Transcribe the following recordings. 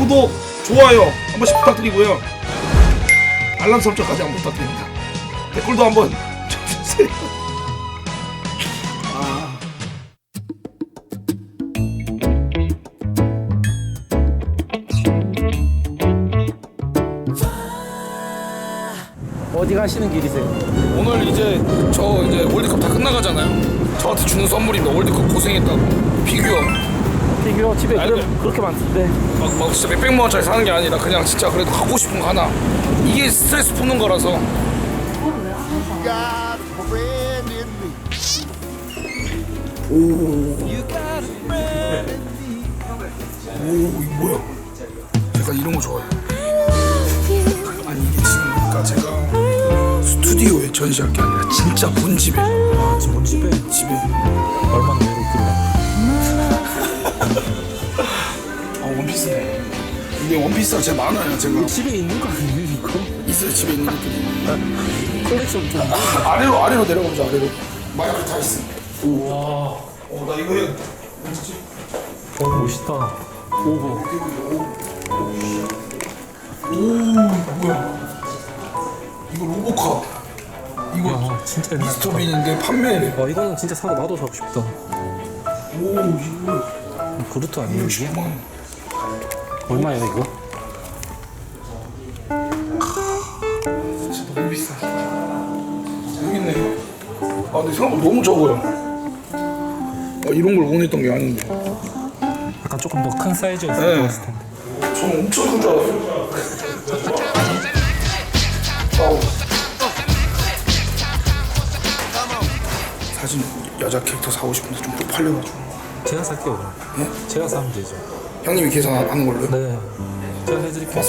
구독, 좋아요 한 번씩 부탁드리고요. 알람 설정까지 한번 부탁드립니다. 댓글도 한번 쳐주세요. 아. 어디 가시는 길이세요? 오늘 이제 저 이제 월드컵 다 끝나가잖아요. 저한테 주는 선물입니다. 월드컵 고생했다고 피규 어 피규어 집에 아니, 그럼 그렇게 많던데 막, 막 진짜 몇백만 원짜리 사는 게 아니라 그냥 진짜 그래도 갖고 싶은 거 하나. 이게 스트레스 푸는 거라서 got a friend in me. 오 이거 뭐야? 제가 이런 거 좋아해요. 아니 이게 지금 그러니까 제가 스튜디오에 전시할 게 아니라 진짜 본 집에 아 지금 뭔 집에 집에 얼마나 외롭길래 아 원피스네. 이게 원피스가 제일 많아요 제가 집에 있는 거 아니에요 이거? 있어요 집에 있는 것들이. 컬렉션 좀 아래로 아래로 내려가보자 아래로. 마이클 타이슨. 우와. 어나 이거 해. 어, 멋있다 오버 오 뭐야? 이거 로보카. 이거 아 진짜 옛날 미스터 빈인데 판매래. 와 이거는 진짜 사고 나도 사고 싶다 오 이거 그루트 아니에요 이게? 60만 원. 얼마예요 이거? 진짜 너무 비싸. 여기 있네. 아 근데 생각보다 너무 적어요. 아, 이런 걸 원했던 게 아닌데. 약간 조금 더 큰 사이즈였을 네. 것 같을 텐데 저는 엄청 큰 줄 알았어요. 아우. 사진 여자 캐릭터 사고 싶은데 좀 또 팔려가지고. 제가 살게요 그럼 네? 제가 사면 되죠 형님이 계산하는 걸로 요? 네 제가 해드릴게요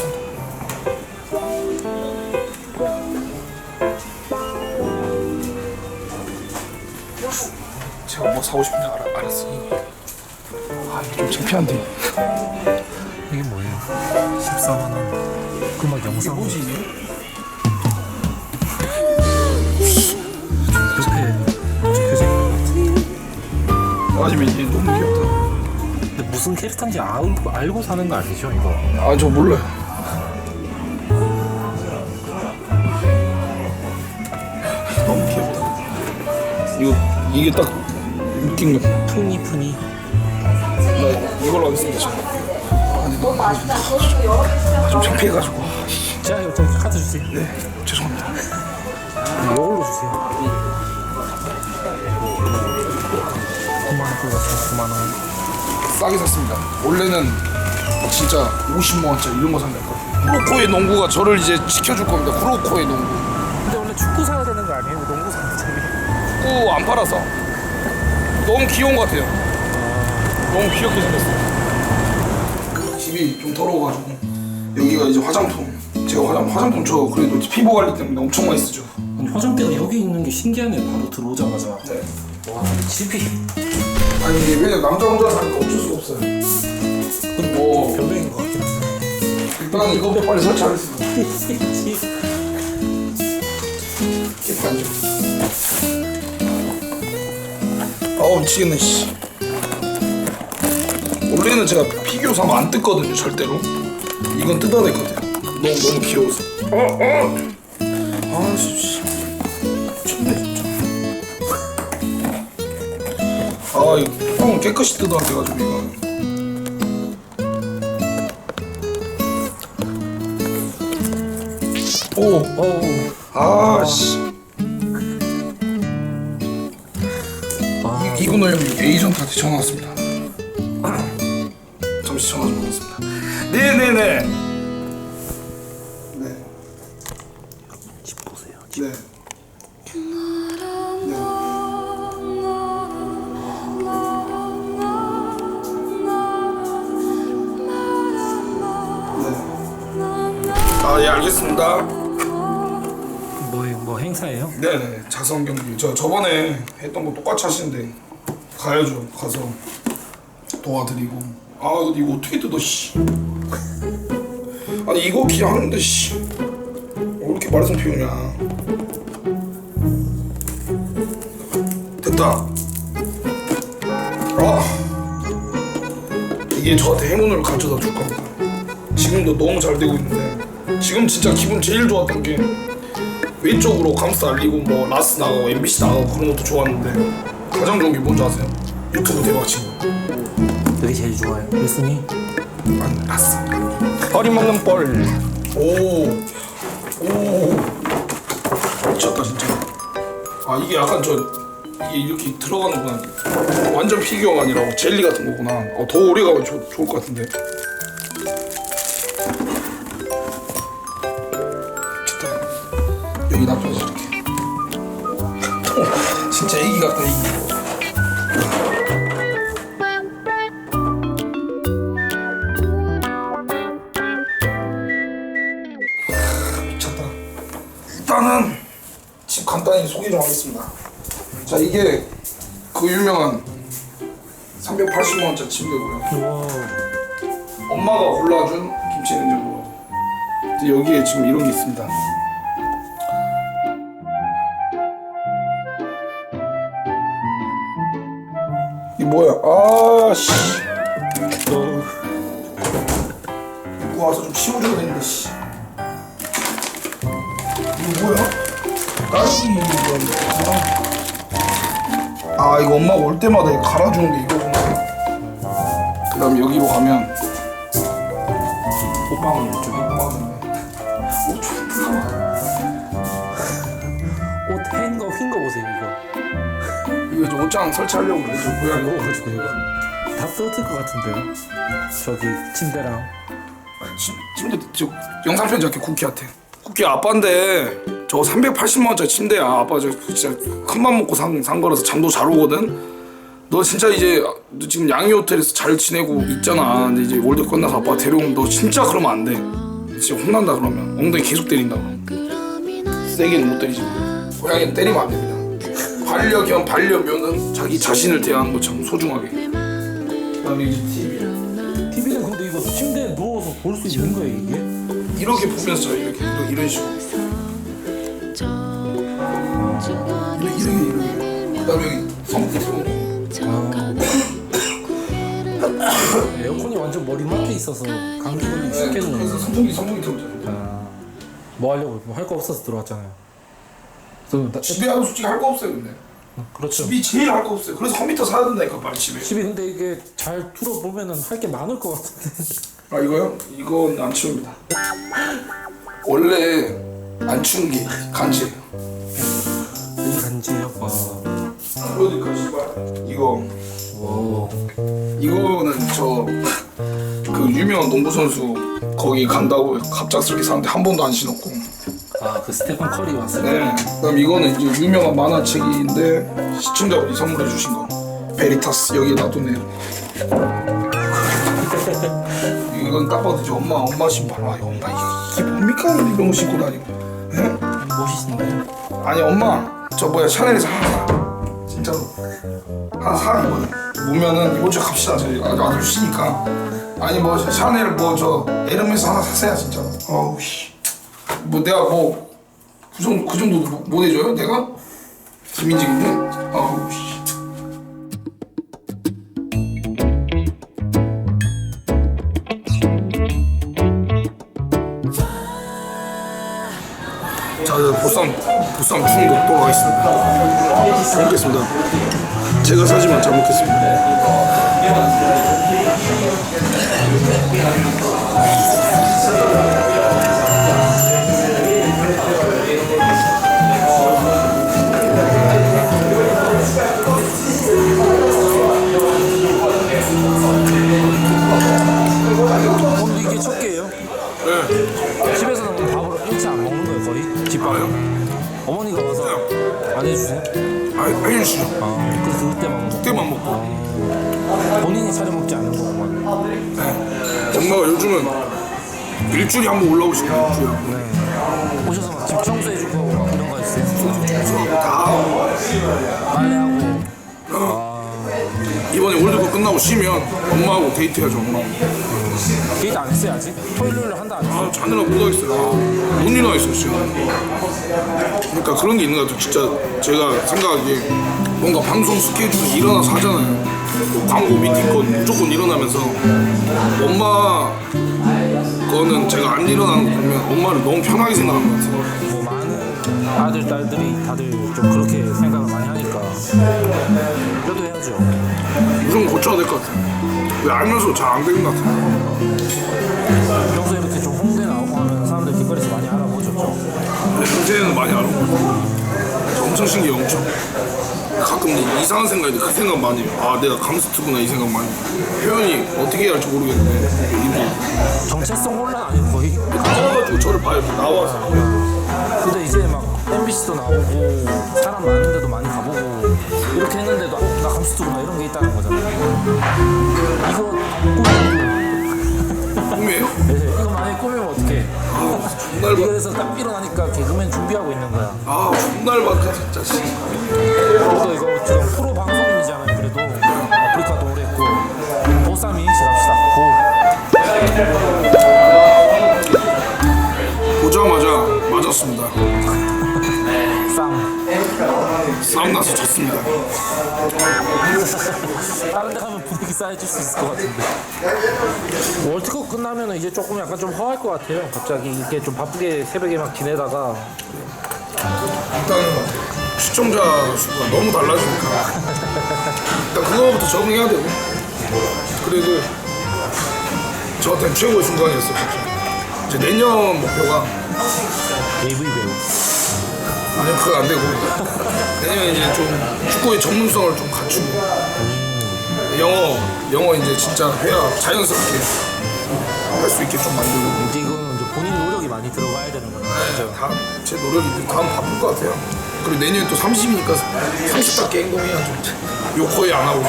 제가 뭐 사고 싶은지 알아, 알았어. 아 이게 좀 창피한데. 이게 뭐예요? 14만원 그막 영상 뭐지 이게? 아 아니면 이게 너무 귀엽다. 근데 무슨 캐릭터인지 알고, 알고 사는 거 아니죠 이거? 아 저 몰라요. 너무 귀엽다. 이거 이게 딱 웃긴 거. 푸니푸니 나 이걸로 하겠습니다. 저. 아니 너무 아, 좀 창피해가지고. 자 저기 카드 주세요 네 죄송합니다. 이걸로 주세요 9만원 끌었어 9만원 싸게 샀습니다. 원래는 진짜 50만 원짜리 이런 거 산다니까. 후로코의 농구가 저를 이제 지켜줄 겁니다. 후로코의 농구. 근데 원래 축구 사야 되는 거 아니에요? 농구 사는 거 축구 안 팔아서 너무 귀여운 것 같아요. 너무 귀엽게 생겼어요. 집이 좀 더러워가지고 여기가 이제 화장품. 제가 화장 화장품 저 그래도 피부 관리 때문에 엄청 많이 쓰죠. 화장대가 여기 있는 게 신기하네 바로 들어오자마자 네. 와 집이 아니 이게 왜냐 남자 혼자 사니까 어쩔 수가 없어요. 뭐 변명인 것 같긴 한데 일단 이거부터 빨리 설치하겠습니다. 이게 반죠. 아우 미치겠네 씨. 원래는 제가 피규어 사면 안 뜯거든요 절대로. 이건 뜯어야 될 것 같아요. 너무 너무 귀여워서. 어 어. 아씨. 아 이거 뚜껑을 깨끗이 뜯어야 돼가지고 이거. 오. 어우 아씨. 아 이분호 형님 에이전트한테 전화 왔습니다. 잠시 전화 좀 받겠습니다. 네네네. 네. 저 저번에 했던 거 똑같이 하시는데 가야죠. 가서 도와드리고. 아, 이거 어떻게 뜯어, 씨. 아니 이거 그냥 하는데 씨. 왜 이렇게 말썽 피우냐. 됐다. 아. 이게 저한테 행운을 가져다 줄 겁니다. 지금도 너무 잘 되고 있는데 지금 진짜 기분 제일 좋았던 게 외적으로 감스 알리고 뭐 라스 나가고 MBC 나가고 그런 것도 좋았는데 가장 좋은 게 뭔지 아세요? 유튜브 대박 친 거. 그게 제일 좋아요 1순위 아니 라스. 어림없는 뻘 오. 오. 미쳤다 진짜. 아 이게 약간 저 이게 이렇게 들어가는구나. 완전 피규어가 아니라 젤리 같은 거구나. 어, 더 오래 가면 좋- 좋을 것 같은데. 일단은 집 간단히 소개 좀 하겠습니다. 자 이게 그 유명한 380만 원짜리 침대고요. 우와 엄마가 골라준 김치 냉장고. 근데 여기에 지금 이런 게 있습니다. 이 뭐야? 아 씨. 어. 입고 와서 좀 치워줘야 되는데 씨. 이거 뭐야? 아 이거 엄마가 올 때마다 이거 갈아주는 게 이거구나. 그다음 여기로 가면 옷방울 이쪽에 옷방울인데. 옷 좋다. 옷 행거 휜거 보세요 이거 이거 옷장 설치하려고 그래. 저 고양이. 이거 가지고 이거 다 쓰러질 것 같은데요 저기 침대랑 지- 침대 저 영상 편집할게 쿠키한테 쿠키 아빠인데 저 380만 원짜리 침대야. 아빠 저 진짜 큰맘 먹고 산, 산 거라서 잠도 잘 오거든. 너 진짜 이제 너 지금 양이 호텔에서 잘 지내고 있잖아. 근데 이제 월드 끝나서 아빠 데려오면 너 진짜 그러면 안돼. 진짜 혼난다 그러면. 엉덩이 계속 때린다 그럼 세게는 못 때리지 고양이는 때리면 안 됩니다. 반려견 반려묘는 자기 자신을 대하는 것처럼 소중하게. 그다음에 이제 TV TV는 근데 이거 침대에 누워서 볼 수 있는 거예요 이게? 이렇게 보면서 자 이렇게 이런, 이런 식으로. 이렇게 이렇게 이렇게. 그다음에 여기 선풍기 틀어놓고 에어컨이 완전 머리 막혀 있어서 감기 걸리기 네, 그래서 쉽겠네요 선풍기 선풍기 틀어놓잖아요 뭐 하려고 뭐할거 없어서 들어왔잖아요. 그래서 나- 집에 하면 솔직히 할 거 없어요 근데. 그렇죠. 집이 제일 할 거 없어요. 그래서 컴퓨터 사야 된다니까 빨리 집에. 집이 근데 이게 잘 뚫어보면은 할 게 많을 것 같은데 아 이거요? 이건 안 치웁니다 원래 안 치운 게 간지예요? 아. 보여드릴까요 씨발 이거 오. 이거는 저 그 유명한 농구 선수 거기 간다고 갑작스럽게 사는데 한 번도 안 신었고 아그 스테판 커리 왔을 때 네. 그다음 이거는 이제 유명한 만화책인데 시청자분이 선물해 주신 거. 베리타스 여기에 놔뒀네요. 이건 딱 봐도 이제 엄마 엄마 신발. 아 엄마 이게, 이게 뭡니까 이런 거 신고 다니고. 예? 멋있는데 아니 엄마 저 뭐야 샤넬에서 하나 사. 진짜로 하나 사 이번에. 보면은 이번 주에 갑시다. 저희 아주 아들 쉬니까. 아니 뭐 샤넬 뭐 저 에르메스 하나 사세요 진짜로. 어우 씨. 뭐 내가 뭐 그 정도 그 정도 못- 못 해줘요 내가 김인직인데 아우 씨. 보쌈 보쌈 중독 또 가겠습니다. 먹겠습니다. 제가 사지만 잘 먹겠습니다 엄마가 요즘은 일주일에 한 번 올라오시거든요 일주일에 한 번. 오셔서 막집 청소해주고 막 이런 거 있어요? 다 빨래하고. 이번에 월드컵 끝나고 쉬면 엄마하고 데이트해야죠 엄마하고. 데이트 안 했어요 아직? 토요일로 한다 안 했어요? 아 자느라 못 하겠어요. 아, 못 일어나겠어요 지금. 그러니까 그런 게 있는 것 같아요. 진짜 제가 생각하기에 뭔가 방송 스케줄이 일어나서 하잖아요. 뭐 광고 미팅 건 무조건 일어나면서 엄마 그거는 제가 안 일어나는 거 보면 엄마를 너무 편하게 생각하는 것 같아요. 뭐 많은 아들 딸들이 다들 좀 그렇게 생각을 많이 하니까 그래도 해야죠. 무슨 고쳐야 될 것 같아요. 왜 알면서 잘 안 되는 것 같아요. 평소에 이렇게 좀 홍대 나오고 하면 사람들 길거리에서 많이 알아보죠. 좀. 현재는 많이 같아요. 엄청 신기해, 엄청. 가끔 이상한 생각이 그 생각 많이 해요. 아, 내가 감스트구나 이 생각 많이 해요. 표현이 어떻게 해야 할지 모르겠는데. 힘들어. 정체성 혼란 아니고 거의? 나와가지고 저를 봐요, 나와서. 근데 이제 막 MBC도 나오고 사람 많은데도 많이 가보고 이렇게 했는데도 아, 나 감수트구나 이런 게 있다는 거잖아요. 이거 꿈이고 꿈이에요? 네, 이거 만약에 꿈이면 어떡해. 아, 존날 봐. 이거에서 딱 일어나니까 개그맨 준비하고 있는 거야. 아, 존날 받다, 진짜. 씨. 그래도 이거 지금 프로 방송인이잖아요. 그래도 아프리카도 오래 했고 보쌈 이행시 갑시다. 보자마자 맞았습니다. 싸움 나서 졌습니다. 다른 데 가면 분위기 쌓여질 수 있을 것 같은데. 월드컵 끝나면 이제 조금 약간 좀 허할 것 같아요. 갑자기 이렇게 좀 바쁘게 새벽에 막 지내다가 일단 시청자 수가 너무 달라지니까 일단 그거부터 적응해야 되고 그래도 저한테는 최고의 순간이었어요 진짜 제 내년 목표가 AV 배우. 아니 그건 안 되고 내년 이제 좀 축구의 전문성을 좀 갖추고 영어 영어 이제 진짜 회화 자연스럽게 할 수 있게 좀 만들고 이제 이거는 이제 본인 노력이 많이 들어가야 되는 거죠. 네, 다음 제 노력이 이제 다음 바쁠 것 같아요. 그리고 내년에 또 30이니까 30답게 행동해야죠. 욕 거의 안 하고.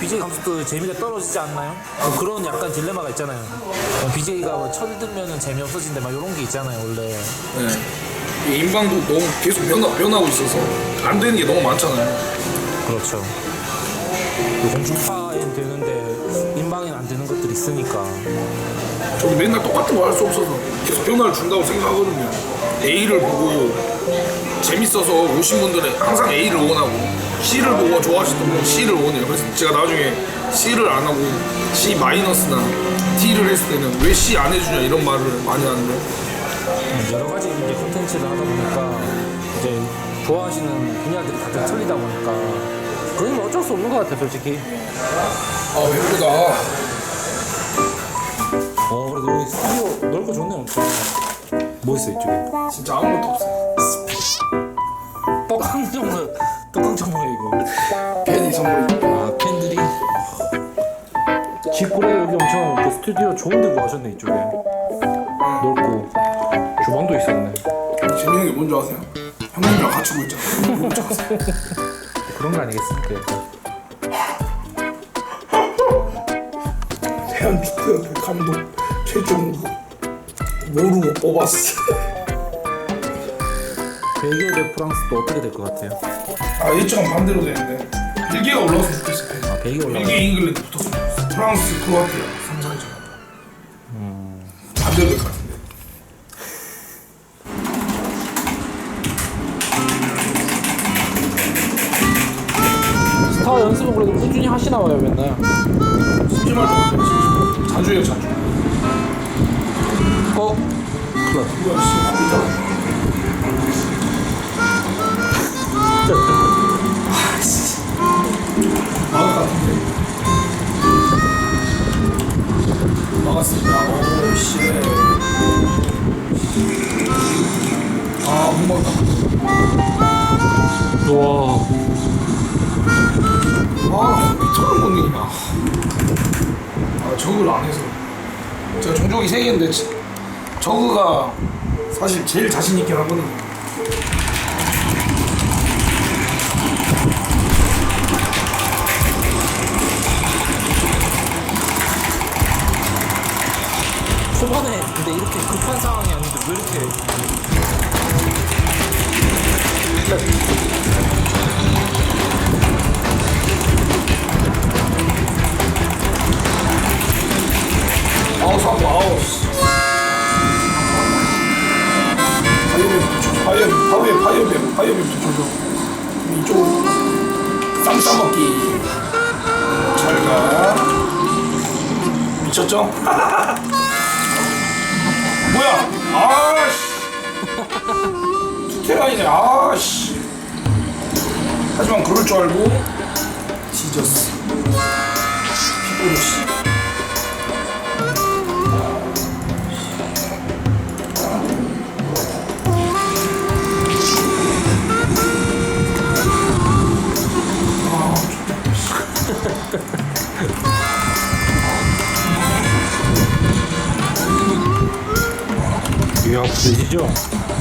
BJ 감독도 재미가 떨어지지 않나요? 뭐 그런 약간 딜레마가 있잖아요. BJ가 뭐 쳐들면은 재미없어진대 막 이런 게 있잖아요 원래. 네. 이 인방도 너무 계속 변화, 변하고 있어서 안 되는 게 너무 많잖아요. 그렇죠. 그 공중파엔 되는데 인방엔 안 되는 것들이 있으니까. 저도 맨날 똑같은 거 할 수 없어서 계속 변화를 준다고 생각하거든요. A를 보고 재밌어서 오신 분들은 항상 A를 원하고 C를 보고 좋아하시던 분은 C를 원해요. 그래서 제가 나중에 C를 안 하고 C 마이너스나 T를 했을 때는 왜 C 안 해주냐 이런 말을 많이 하는데 여러 가지 이제 콘텐츠를 하다 보니까 이제 좋아하시는 분야들이 다들 틀리다 보니까 그건 뭐 어쩔 수 없는 것 같아요 솔직히. 아 배부르다. 어 그래도 여기 스튜디오 넓고 좋네 엄청. 뭐 있어 이쪽에? 진짜 아무것도 없어요. 떡강정을 떡강정 뭐야 이거? 팬이 선물이 아 팬들이 집구래 여기 엄청 그 스튜디오 좋은 데 구하셨네 이쪽에 넓고 주방도 있었네 재밌는 게 뭔지 아세요? 형님이랑 같이 보고 있잖아요. 아세요? 그런 거 아니겠습니까? 대한 비트협회 감독 최종 모르고 뽑았어. 벨기에 대 프랑스도 어떻게 될 것 같아요? 아 일정은 반대로 되는데 벨기에가 올라왔으면 좋겠어. 벨기에. 아 벨기에 올라가 벨기에 잉글랜드 붙었으면 좋겠어. 프랑스 크로아티아 연습은 그래도 꾸준히 하시나 봐요 맨날 진짜 자주 해요 자주. 어? 큰일 났다 뭐야 씨. 막을 것 같은데. 막았습니다. 오, 씨. 아, 못 막았다. 우와 아, 미쳐는 못 이기나. 아, 저그를 안 해서. 제가 종족이 세 개인데, 지- 저그가 사실 제일 자신 있긴 하거든요. 초반에 근데 이렇게 급한 상황이 아닌데 왜 이렇게 바이오맵, 바이오맵, 바이오맵, 바이오맵 조조. 이쪽으로. 쌈 싸먹기. 잘가. 미쳤죠? 뭐야? 아씨. 투테라이네, 아씨. 하지만 그럴 줄 알고, 지저스. 피곤해, 씨. Thank you.